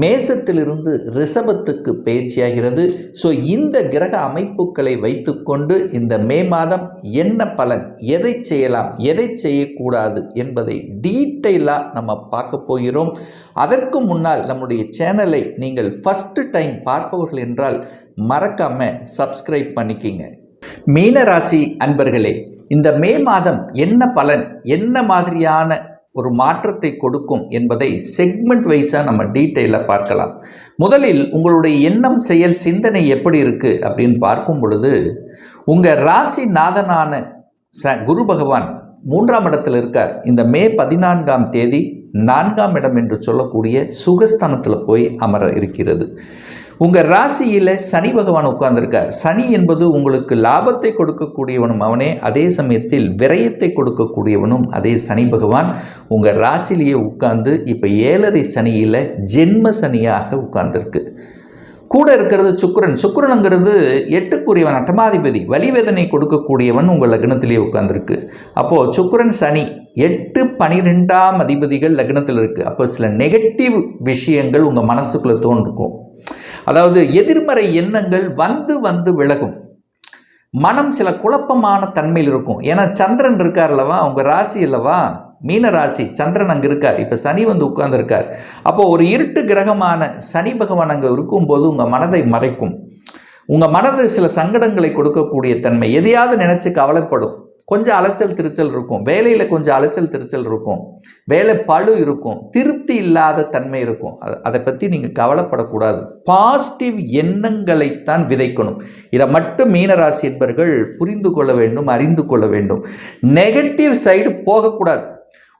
மேசத்திலிருந்து ரிஷபத்துக்கு பயிற்சியாகிறது ஸோ இந்த கிரக அமைப்புகளை வைத்துக்கொண்டு இந்த மே மாதம் என்ன பலன் எதை செய்யலாம் எதை செய்யக்கூடாது என்பதை டீட்டெயிலாக நம்ம பார்க்க போகிறோம். அதற்கு முன்னால் நம்முடைய சேனலை நீங்கள் ஃபஸ்ட்டு டைம் பார்ப்பவர்கள் என்றால் மறக்காமல் சப்ஸ்கிரைப் பண்ணிக்கிங்க. மீனராசி அன்பர்களே இந்த மே மாதம் என்ன பலன் என்ன மாதிரியான ஒரு மாற்றத்தை கொடுக்கும் என்பதை செக்மெண்ட் வைஸாக நம்ம டீட்டெயிலாக பார்க்கலாம். முதலில் உங்களுடைய எண்ணம் செயல் சிந்தனை எப்படி இருக்குது அப்படின்னு பார்க்கும் பொழுது உங்கள் ராசி நாதனான ச குரு பகவான் மூன்றாம் இடத்தில் இருக்கார். இந்த மே பதினான்காம் தேதி நான்காம் இடம் என்று சொல்லக்கூடிய சுகஸ்தானத்தில் போய் அமர இருக்கிறது. உங்கள் ராசியில் சனி பகவான் உட்கார்ந்துருக்கார். சனி என்பது உங்களுக்கு லாபத்தை கொடுக்கக்கூடியவனும் அவனே அதே சமயத்தில் விரயத்தை கொடுக்கக்கூடியவனும் அதே சனி பகவான். உங்கள் ராசிலேயே உட்கார்ந்து இப்போ ஏழரை சனியில் ஜென்ம சனியாக உட்கார்ந்துருக்கு. கூட இருக்கிறது சுக்கிரன். சுக்கரனுங்கிறது எட்டுக்குரியவன் அட்டமாதிபதி. வலிவேதனை கொடுக்கக்கூடியவன் உங்கள் லக்னத்திலேயே உட்கார்ந்துருக்கு. அப்போது சுக்கரன் சனி எட்டு பனிரெண்டாம் அதிபதிகள் லக்னத்தில் இருக்குது அப்போ சில நெகட்டிவ் விஷயங்கள் உங்கள் மனசுக்குள்ளே தோன்றிருக்கும் அதாவது எதிர்மறை எண்ணங்கள் வந்து வந்து விலகும். மனம் சில குழப்பமான தன்மையில் இருக்கும். ஏன்னா சந்திரன் இருக்கார் அல்லவா? அவங்க ராசி அல்லவா? மீன ராசி. சந்திரன் அங்கே இருக்கார். இப்போ சனி வந்து உட்கார்ந்துருக்கார். அப்போது ஒரு இருட்டு கிரகமான சனி பகவான் அங்கே இருக்கும்போது உங்கள் மனதை மறைக்கும். உங்கள் மனது சில சங்கடங்களை கொடுக்கக்கூடிய தன்மை. எதையாவது நினச்சி கவலைப்படும். கொஞ்சம் அலைச்சல் திருச்சல் இருக்கும். வேலையில் கொஞ்சம் அலைச்சல் திருச்சல் இருக்கும். வேலை பழு இருக்கும். திருப்தி இல்லாத தன்மை இருக்கும். அதை பற்றி நீங்கள் கவலைப்படக்கூடாது. பாசிட்டிவ் எண்ணங்களைத்தான் விதைக்கணும். இதை மட்டும் மீனராசி என்பர்கள் புரிந்து கொள்ள வேண்டும் அறிந்து கொள்ள வேண்டும். நெகட்டிவ் சைடு போகக்கூடாது.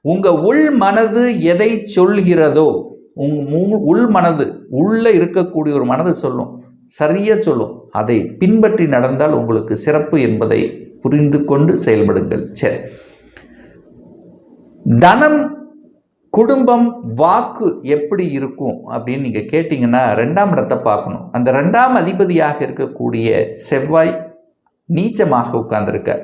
உங்கள் உள் மனது எதை சொல்கிறதோ உங் உள் மனது உள்ளே இருக்கக்கூடிய ஒரு மனதை சொல்லும். சரியாக சொல்லும். அதை பின்பற்றி நடந்தால் உங்களுக்கு சிறப்பு என்பதை புரிந்து கொண்டு செயல்படுங்கள். சரி தனம் குடும்பம் வாக்கு எப்படி இருக்கும் அப்படின்னு நீங்கள் கேட்டிங்கன்னா ரெண்டாம் இடத்தை பார்க்கணும். அந்த ரெண்டாம் அதிபதியாக இருக்கக்கூடிய செவ்வாய் நீச்சமாக உட்கார்ந்துருக்கார்.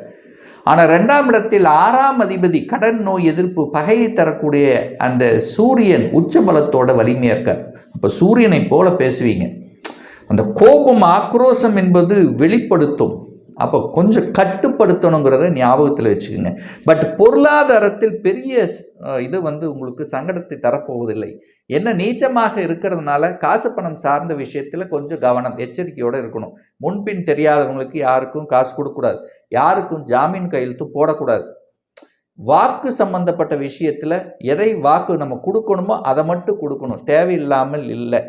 ஆனால் ரெண்டாம் இடத்தில் ஆறாம் அதிபதி கடன் நோய் எதிர்ப்பு பகையை தரக்கூடிய அந்த சூரியன் உச்சபலத்தோட வலிமையாக இருக்கார். அப்போ சூரியனை போல பேசுவீங்க. அந்த கோபம் ஆக்ரோஷம் என்பது வெளிப்படுத்தும். அப்போ கொஞ்சம் கட்டுப்படுத்தணுங்கிறத ஞாபகத்தில் வச்சுக்கோங்க. பட் பொருளாதாரத்தில் பெரிய இது வந்து உங்களுக்கு சங்கடத்தை தரப்போவதில்லை. என்ன நீச்சமாக இருக்கிறதுனால காசு பணம் சார்ந்த விஷயத்தில் கொஞ்சம் கவனம் எச்சரிக்கையோடு இருக்கணும். முன்பின் தெரியாதவங்களுக்கு யாருக்கும் காசு கொடுக்கக்கூடாது. யாருக்கும் ஜாமீன் கையெழுத்து போடக்கூடாது. வாக்கு சம்பந்தப்பட்ட விஷயத்தில் எதை வாக்கு நம்ம கொடுக்கணுமோ அதை மட்டும் கொடுக்கணும். தேவையில்லாமல் இல்லை.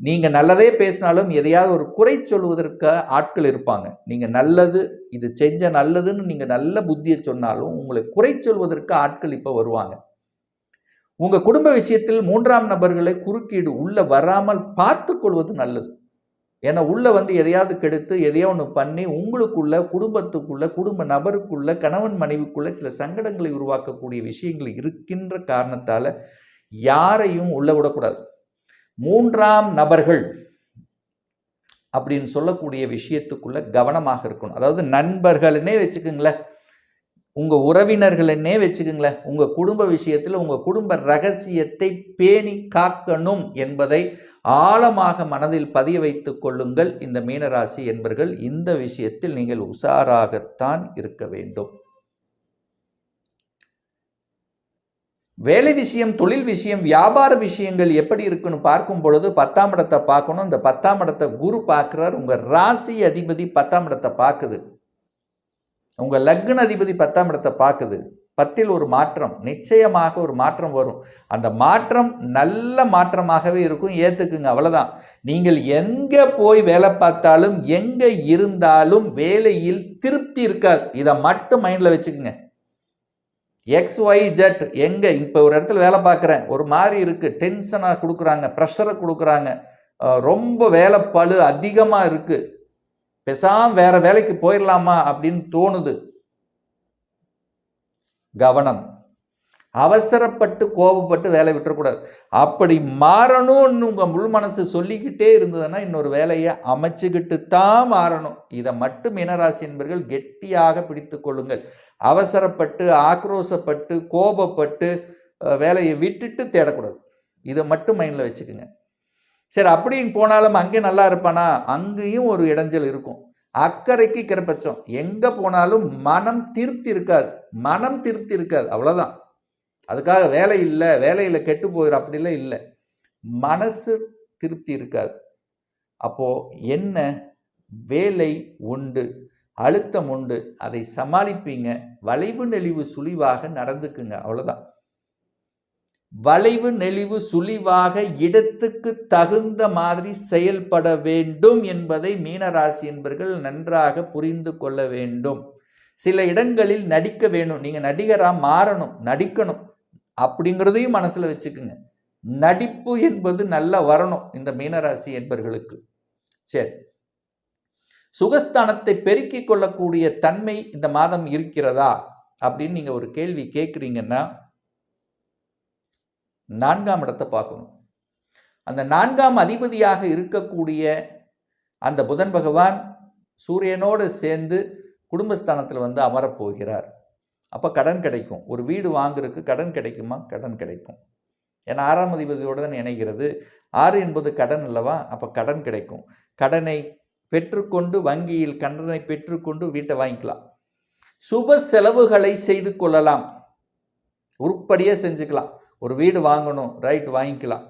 நீங்கள் நல்லதே பேசினாலும் எதையாவது ஒரு குறை சொல்வதற்கு ஆட்கள் இருப்பாங்க. நீங்கள் நல்லது இது செஞ்ச நல்லதுன்னு நீங்கள் நல்ல புத்தியை சொன்னாலும் உங்களை குறை சொல்வதற்கு ஆட்கள் இப்போ வருவாங்க. உங்கள் குடும்ப விஷயத்தில் மூன்றாம் நபர்களை குறுக்கீடு உள்ளே வராமல் பார்த்து கொள்வது நல்லது. ஏன்னா உள்ளே வந்து எதையாவது கெடுத்து எதையோ ஒன்று பண்ணி உங்களுக்குள்ள குடும்பத்துக்குள்ள குடும்ப நபருக்குள்ள கணவன் மனைவிக்குள்ள சில சங்கடங்களை உருவாக்கக்கூடிய விஷயங்கள் இருக்கின்ற காரணத்தால் யாரையும் உள்ள விடக்கூடாது. மூன்றாம் நபர்கள் அப்படின்னு சொல்லக்கூடிய விஷயத்துக்குள்ள கவனமாக இருக்கணும். அதாவது நண்பர்கள்னே வச்சுக்கோங்களேன். உங்கள் உறவினர்கள்னே வச்சுக்கோங்களேன். உங்கள் குடும்ப விஷயத்தில் உங்கள் குடும்ப ரகசியத்தை பேணி காக்கணும் என்பதை ஆழமாக மனதில் பதிய வைத்து கொள்ளுங்கள். இந்த மீனராசி என்பர்கள் இந்த விஷயத்தில் நீங்கள் உஷாராகத்தான் இருக்க வேண்டும். வேலை விஷயம் தொழில் விஷயம் வியாபார விஷயங்கள் எப்படி இருக்குன்னு பார்க்கும் பொழுது பத்தாம் இடத்தை பார்க்கணும். இந்த பத்தாம் இடத்தை குரு பார்க்குறார். உங்கள் ராசி அதிபதி பத்தாம் இடத்தை பார்க்குது. உங்கள் லக்ன அதிபதி பத்தாம் இடத்தை பார்க்குது. பத்தில் ஒரு மாற்றம் நிச்சயமாக ஒரு மாற்றம் வரும். அந்த மாற்றம் நல்ல மாற்றமாகவே இருக்கும். ஏற்றுக்குங்க அவ்வளோதான் நீங்கள் எங்கே போய் வேலை பார்த்தாலும் எங்கே இருந்தாலும் வேலையில் திருப்தி இருக்காது. இதை மட்டும் மைண்டில் வச்சுக்கோங்க. எக்ஸ் ஒய் ஜெட் எங்கே? இப்போ ஒரு இடத்துல வேலை பார்க்குறேன். ஒரு மாதிரி இருக்குது டென்ஷனாக கொடுக்குறாங்க. ப்ரெஷரை கொடுக்குறாங்க. ரொம்ப வேலை பளு அதிகமாக இருக்குது பேசாம வேறு வேலைக்கு போயிடலாமா அப்படின்னு தோணுது. கவனம். அவசரப்பட்டு கோபப்பட்டு வேலை விட்டுறக்கூடாது. அப்படி மாறணும்னு உங்கள் முள் மனசு சொல்லிக்கிட்டே இருந்ததுன்னா இன்னொரு வேலையை அமைச்சுக்கிட்டு தான் மாறணும். இதை மட்டும் மீனராசி என்பர்கள் கெட்டியாக பிடித்து கொள்ளுங்கள். அவசரப்பட்டு ஆக்ரோசப்பட்டு கோபப்பட்டு வேலையை விட்டுட்டு தேடக்கூடாது. இதை மட்டும் மைண்டில் வச்சுக்கோங்க. சரி அப்படியும் போனாலும் அங்கே நல்லா இருப்பானா? அங்கேயும் ஒரு இடைஞ்சல் இருக்கும். அக்கறைக்கு கிரப்பச்சம் எங்கே போனாலும் மனம் திருப்தி இருக்காது. மனம் திருப்தி இருக்காது. அவ்வளோதான் அதுக்காக வேலை இல்லை வேலையில் கெட்டு போயிடும் அப்படிலாம் இல்லை. மனசு திருப்தி இருக்காது. அப்போது என்ன? வேலை உண்டு. அழுத்தம் உண்டு. அதை சமாளிப்பீங்க. வளைவு நெளிவு சுழிவாக நடந்துக்குங்க. அவ்வளோதான் வளைவு நெளிவு சுழிவாக இடத்துக்கு தகுந்த மாதிரி செயல்பட வேண்டும் என்பதை மீனராசி என்பர்கள் நன்றாக புரிந்து கொள்ள வேண்டும். சில இடங்களில் நடிக்க வேணும். நீங்கள் நடிகராக மாறணும். நடிக்கணும். அப்படிங்கிறதையும் மனசில் வச்சுக்குங்க. நடிப்பு என்பது நல்லா வரணும் இந்த மீனராசி என்பர்களுக்கு. சரி. சுகஸ்தானத்தை பெருக்கிக் கொள்ளக்கூடிய தன்மை இந்த மாதம் இருக்கிறதா? அப்படின்னு நீங்க ஒரு கேள்வி கேட்குறீங்கன்னா நான்காம் இடத்தை பார்க்கணும். அந்த நான்காம் அதிபதியாக இருக்கக்கூடிய அந்த புதன் பகவான் சூரியனோடு சேர்ந்து குடும்பஸ்தானத்தில் வந்து அமரப் போகிறார் அப்போ கடன் கிடைக்கும். ஒரு வீடு வாங்குறதுக்கு கடன் கிடைக்குமா? கடன் கிடைக்கும். ஏன்னா ஆறாம் அதிபதியோடு தான் இணைகிறது. ஆறு என்பது கடன் அல்லவா? அப்போ கடன் கிடைக்கும். கடனை பெற்றுக்கொண்டு வங்கியில் கடனை பெற்றுக்கொண்டு வீட்டை வாங்கிக்கலாம். சுப செலவுகளை செய்து கொள்ளலாம். உருப்படியாக செஞ்சுக்கலாம். ஒரு வீடு வாங்கணும் ரைட் வாங்கிக்கலாம்.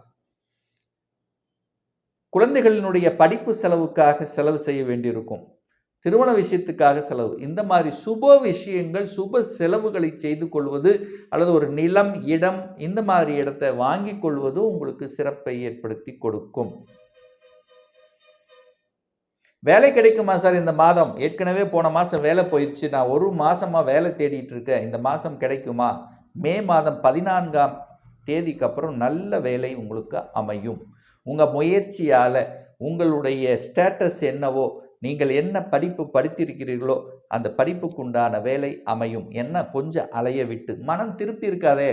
குழந்தைகளினுடைய படிப்பு செலவுக்காக செலவு செய்ய வேண்டியிருக்கும். திருமண விஷயத்துக்காக செலவு. இந்த மாதிரி சுப விஷயங்கள் சுப செலவுகளை செய்து கொள்வது அல்லது ஒரு நிலம் இடம் இந்த மாதிரி இடத்தை வாங்கி கொள்வது உங்களுக்கு சிறப்பை ஏற்படுத்தி கொடுக்கும். வேலை கிடைக்குமா சார் இந்த மாதம்? ஏற்கனவே போன மாதம் வேலை போயிடுச்சு. நான் ஒரு மாதமாக வேலை தேடிட்டு இருக்கேன். இந்த மாதம் கிடைக்குமா? மே மாதம் பதினான்காம் தேதிக்கு அப்புறம் நல்ல வேலை உங்களுக்கு அமையும். உங்கள் முயற்சியால் உங்களுடைய ஸ்டேட்டஸ் என்னவோ நீங்கள் என்ன படிப்பு படித்திருக்கிறீர்களோ அந்த படிப்புக்கு உண்டான வேலை அமையும். என்ன? கொஞ்சம் அலைய விட்டு. மனம் திருப்தி இருக்காதே.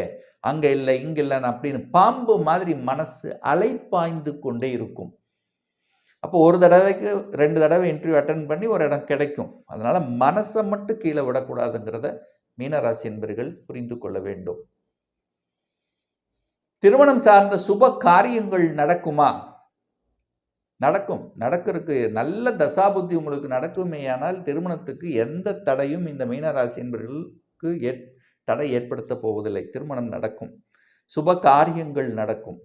அங்கே இல்லை இங்கே இல்லைன்னு அப்படின்னு பாம்பு மாதிரி மனசு அலைப்பாய்ந்து கொண்டே இருக்கும். அப்போ ஒரு தடவைக்கு ரெண்டு தடவை இன்டர்வியூ அட்டன் பண்ணி ஒரு இடம் கிடைக்கும். அதனால் மனசை மட்டும் கீழே விடக்கூடாதுங்கிறத மீனராசி என்பர்கள் புரிந்து கொள்ள வேண்டும். திருமணம் சார்ந்த சுப காரியங்கள் நடக்குமா? நடக்கும். நடக்கிறதுக்கு நல்ல தசாபுத்தி உங்களுக்கு நடக்குமேயானால் திருமணத்துக்கு எந்த தடையும் இந்த மீனராசி என்பர்களுக்கு ஏற் தடை ஏற்படுத்த போவதில்லை. திருமணம் நடக்கும். சுப காரியங்கள் நடக்கும்.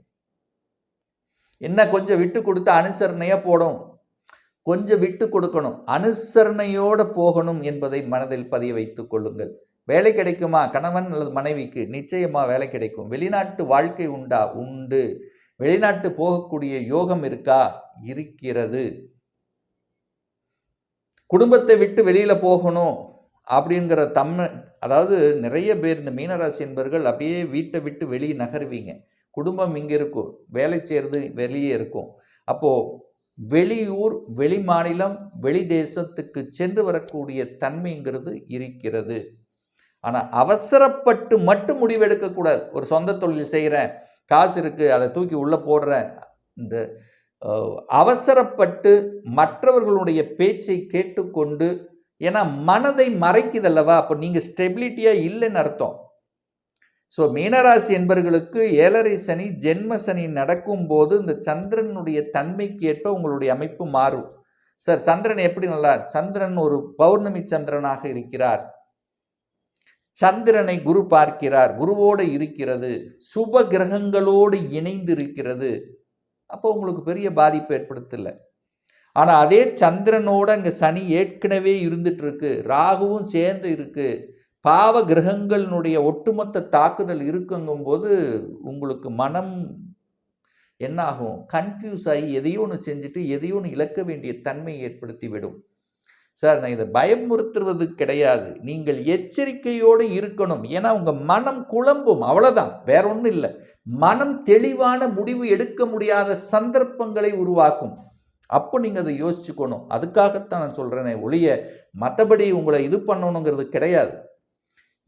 என்ன கொஞ்சம் விட்டு கொடுத்து அனுசரணையாக போடும் கொஞ்சம் விட்டு கொடுக்கணும். அனுசரணையோடு போகணும் என்பதை மனதில் பதிய வைத்துக் கொள்ளுங்கள். வேலை கிடைக்குமா? கணவன் அல்லது மனைவிக்கு நிச்சயமா வேலை கிடைக்கும். வெளிநாட்டு வாழ்க்கை உண்டா? உண்டு. வெளிநாட்டு போகக்கூடிய யோகம் இருக்கா? இருக்கிறது. குடும்பத்தை விட்டு வெளியில் போகணும் அப்படிங்கிற தம் அதாவது நிறைய பேர் இந்த மீனராசி என்பவர்கள் அப்படியே வீட்டை விட்டு வெளியே நகருவீங்க. குடும்பம் இங்கே இருக்கும் வேலை செய்கிறது வெளியே இருக்கும் அப்போது வெளியூர் வெளி மாநிலம் வெளி தேசத்துக்கு சென்று வரக்கூடிய தன்மைங்கிறது இருக்கிறது. ஆனால் அவசரப்பட்டு மட்டும் முடிவெடுக்கக்கூடாது ஒரு சொந்த தொழில் செய்கிறேன் காசு இருக்குது அதை தூக்கி உள்ளே போடுறேன். இந்த அவசரப்பட்டு மற்றவர்களுடைய பேச்சை கேட்டுக்கொண்டு ஏன்னா மனதை மறைக்குதல்லவா அப்போ நீங்கள் ஸ்டெபிலிட்டியாக இல்லைன்னு அர்த்தம். ஸோ மீனராசி என்பர்களுக்கு ஏழரை சனி ஜென்ம சனி நடக்கும்போது இந்த சந்திரனுடைய தன்மைக்கு ஏற்ப உங்களுடைய அமைப்பு மாறும். சார் சந்திரன் எப்படி நல்லா சந்திரன் ஒரு பௌர்ணமி சந்திரனாக இருக்கிறார். சந்திரனை குரு பார்க்கிறார். குருவோடு இருக்கிறது. சுப கிரகங்களோடு இணைந்து இருக்கிறது அப்போ உங்களுக்கு பெரிய பாதிப்பு ஏற்படுத்தலை. ஆனால் அதே சந்திரனோட அங்கே சனி ஏற்கனவே இருந்துட்டு இருக்கு. ராகுவும் சேர்ந்து இருக்குது பாவ கிரகங்களினுடைய ஒட்டுமொத்த தாக்குதல் இருக்குங்கும்போது உங்களுக்கு மனம் என்னாகும்? கன்ஃபியூஸ் ஆகி எதையோ ஒன்று செஞ்சுட்டு எதையோ ஒன்று இழக்க வேண்டிய தன்மையை ஏற்படுத்தி விடும். சார் நான் இதை பயமுறுத்துவது கிடையாது. நீங்கள் எச்சரிக்கையோடு இருக்கணும். ஏன்னா உங்கள் மனம் குழம்பும். அவ்வளோதான் வேற ஒன்றும் இல்லை. மனம் தெளிவான முடிவு எடுக்க முடியாத சந்தர்ப்பங்களை உருவாக்கும். அப்போ நீங்கள் அதை யோசிச்சுக்கணும். அதுக்காகத்தான் நான் சொல்கிறேனே ஒழிய மற்றபடி உங்களை இது பண்ணணுங்கிறது கிடையாது.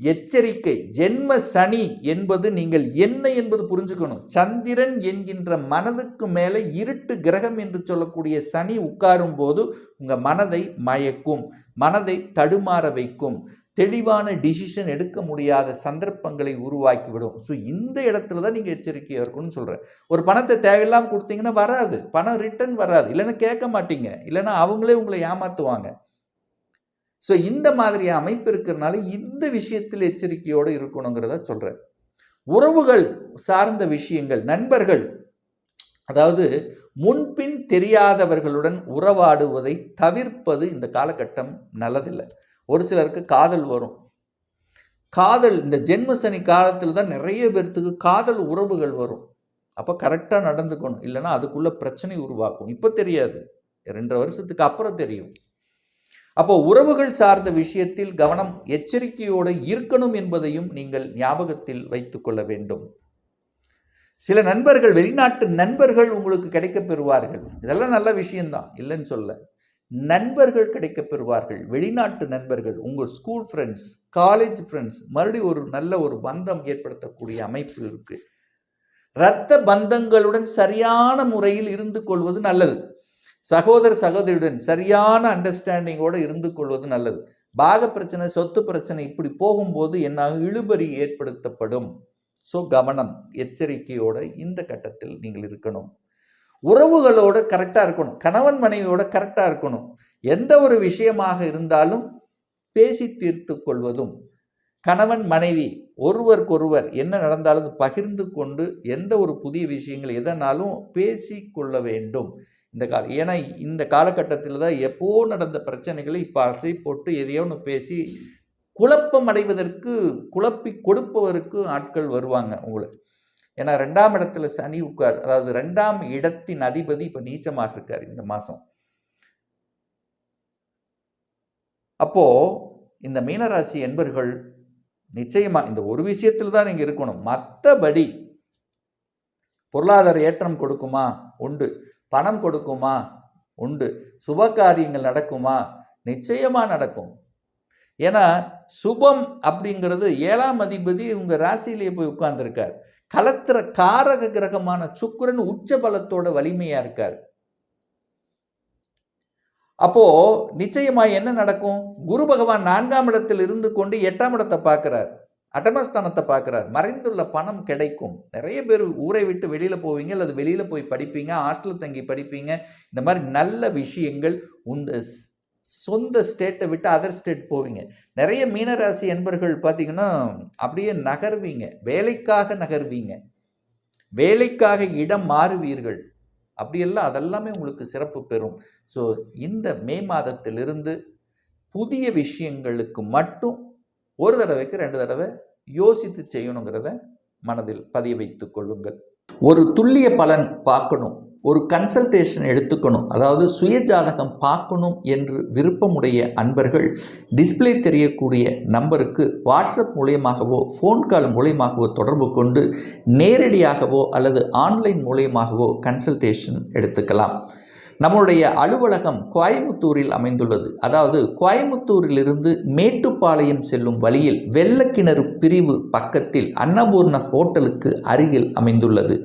எச்சரிக்கை. ஜென்ம சனி என்பது நீங்கள் என்ன என்பது புரிஞ்சுக்கணும். சந்திரன் என்கின்ற மனதுக்கு மேலே இருட்டு கிரகம் என்று சொல்லக்கூடிய சனி உட்காரும் போது உங்கள் மனதை மயக்கும். மனதை தடுமாற வைக்கும். தெளிவான டிசிஷன் எடுக்க முடியாத சந்தர்ப்பங்களை உருவாக்கிவிடும். ஸோ இந்த இடத்துல தான் நீங்கள் எச்சரிக்கையாக இருக்கணும்னு சொல்கிறேன் ஒரு பணத்தை தேவையில்லாமல் கொடுத்தீங்கன்னா வராது. பணம் ரிட்டர்ன் வராது. இல்லைன்னா கேட்க மாட்டீங்க. இல்லைன்னா அவங்களே உங்களை ஏமாற்றுவாங்க ஸோ இந்த மாதிரி அமைப்பு இருக்கிறனால இந்த விஷயத்தில் எச்சரிக்கையோடு இருக்கணுங்கிறத சொல்கிறேன் உறவுகள் சார்ந்த விஷயங்கள் நண்பர்கள் அதாவது முன்பின் தெரியாதவர்களுடன் உறவாடுவதை தவிர்ப்பது இந்த காலகட்டம் நல்லதில்லை. ஒரு சிலருக்கு காதல் வரும். காதல் இந்த ஜென்மசனி காலத்தில் தான் நிறைய பேர்த்துக்கு காதல் உறவுகள் வரும். அப்போ கரெக்டாக நடந்துக்கணும். இல்லைன்னா அதுக்குள்ளே பிரச்சனை உருவாக்கும். இப்போ தெரியாது. ரெண்டரை வருஷத்துக்கு அப்புறம் தெரியும். அப்போ உறவுகள் சார்ந்த விஷயத்தில் கவனம் எச்சரிக்கையோடு இருக்கணும் என்பதையும் நீங்கள் ஞாபகத்தில் வைத்துக்கொள்ள வேண்டும். சில நண்பர்கள் வெளிநாட்டு நண்பர்கள் உங்களுக்கு கிடைக்க பெறுவார்கள். இதெல்லாம் நல்ல விஷயம்தான் இல்லைன்னு சொல்ல. நண்பர்கள் கிடைக்க பெறுவார்கள். வெளிநாட்டு நண்பர்கள் உங்கள் ஸ்கூல் ஃப்ரெண்ட்ஸ் காலேஜ் ஃப்ரெண்ட்ஸ் மறுபடியும் ஒரு நல்ல ஒரு பந்தம் ஏற்படுத்தக்கூடிய அமைப்பு இருக்குது இரத்த பந்தங்களுடன் சரியான முறையில் இருந்து கொள்வது நல்லது. சகோதர சகோதரியுடன் சரியான அண்டர்ஸ்டாண்டிங்கோடு இருந்து கொள்வது நல்லது. பாக பிரச்சனை சொத்து பிரச்சனை இப்படி போகும்போது என்னாக இழுபறி ஏற்படுத்தப்படும். ஸோ கவனம் எச்சரிக்கையோடு இந்த கட்டத்தில் நீங்கள் இருக்கணும். உறவுகளோடு கரெக்டாக இருக்கணும். கணவன் மனைவியோட கரெக்டாக இருக்கணும். எந்த ஒரு விஷயமாக இருந்தாலும் பேசி தீர்த்து கொள்வதும் கணவன் மனைவி ஒருவருக்கொருவர் என்ன நடந்தாலும் பகிர்ந்து கொண்டு எந்த ஒரு புதிய விஷயங்கள் எதனாலும் பேசி கொள்ள வேண்டும். இந்த கால ஏன்னா இந்த காலகட்டத்தில் தான் எப்போ நடந்த பிரச்சனைகளை இப்போ அசை போட்டு எதையோ ஒன்று பேசி குழப்பம் அடைவதற்கு குழப்பி கொடுப்பவருக்கு ஆட்கள் வருவாங்க உங்களை. ஏன்னா ரெண்டாம் இடத்துல சனி உட்கார் அதாவது ரெண்டாம் இடத்தின் அதிபதி இப்போ நீச்சமாக இருக்கார் இந்த மாதம் அப்போது இந்த மீனராசி என்பர்கள் நிச்சயமா இந்த ஒரு விஷயத்தில் தான் நீங்கள் இருக்கணும். மற்றபடி பொருளாதார ஏற்றம் கொடுக்குமா? உண்டு. பணம் கொடுக்குமா? உண்டு. சுப காரியங்கள் நடக்குமா? நிச்சயமாக நடக்கும். ஏன்னா சுபம் அப்படிங்கிறது ஏழாம் அதிபதி உங்கள் ராசியிலேயே போய் உட்கார்ந்துருக்கார். கலத்திர காரக கிரகமான சுக்கிரன் உச்ச பலத்தோட வலிமையாக இருக்கார். அப்போது நிச்சயமாக என்ன நடக்கும்? குரு பகவான் நான்காம் இடத்தில் இருந்து கொண்டு எட்டாம் இடத்தை பார்க்குறார். அட்டமஸ்தானத்தை பார்க்குறார். மறைந்துள்ள பணம் கிடைக்கும். நிறைய பேர் ஊரை விட்டு வெளியில் போவீங்க அல்லது வெளியில் போய் படிப்பீங்க ஹாஸ்டல் தங்கி படிப்பீங்க. இந்த மாதிரி நல்ல விஷயங்கள் உந்த சொந்த ஸ்டேட்டை விட்டு அதர் ஸ்டேட் போவீங்க. நிறைய மீனராசி என்பர்கள் பார்த்தீங்கன்னா அப்படியே நகர்வீங்க. வேலைக்காக நகர்வீங்க. வேலைக்காக இடம் மாறுவீர்கள். அப்படியெல்லாம் அதெல்லாமே உங்களுக்கு சிறப்பு பெறும். ஸோ இந்த மே மாதத்திலிருந்து புதிய விஷயங்களுக்கு மட்டும் ஒரு தடவைக்கு ரெண்டு தடவை யோசித்து செய்யணுங்கிறத மனதில் பதிய வைத்து கொள்ளுங்கள். ஒரு துல்லிய பலன் பார்க்கணும். ஒரு கன்சல்டேஷன் எடுத்துக்கணும். அதாவது சுயஜாதகம் பார்க்கணும் என்று விருப்பமுடைய அன்பர்கள் டிஸ்பிளே தெரியக்கூடிய நம்பருக்கு வாட்ஸ்அப் மூலியமாகவோ ஃபோன் கால் மூலியமாகவோ தொடர்பு கொண்டு நேரடியாகவோ அல்லது ஆன்லைன் மூலியமாகவோ கன்சல்டேஷன் எடுத்துக்கலாம். நம்முடைய அலுவலகம் கோயமுத்தூரில் அமைந்துள்ளது. அதாவது கோயமுத்தூரிலிருந்து மேட்டுப்பாளையம் செல்லும் வழியில் வெள்ளக்கிணறு பிரிவு பக்கத்தில் அன்னபூர்ண ஹோட்டலுக்கு அருகில் அமைந்துள்ளது.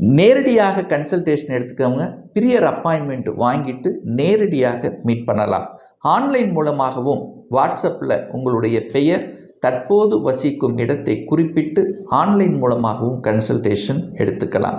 நேரடியாக கன்சல்டேஷன் எடுத்துக்கவங்க பிரியர் அப்பாயின்மெண்ட் வாங்கிட்டு நேரடியாக மீட் பண்ணலாம். ஆன்லைன் மூலமாகவும் வாட்ஸ்அப்பில் உங்களுடைய பெயர் தற்போது வசிக்கும் இடத்தை குறிப்பிட்டு ஆன்லைன் மூலமாகவும் கன்சல்டேஷன் எடுத்துக்கலாம்.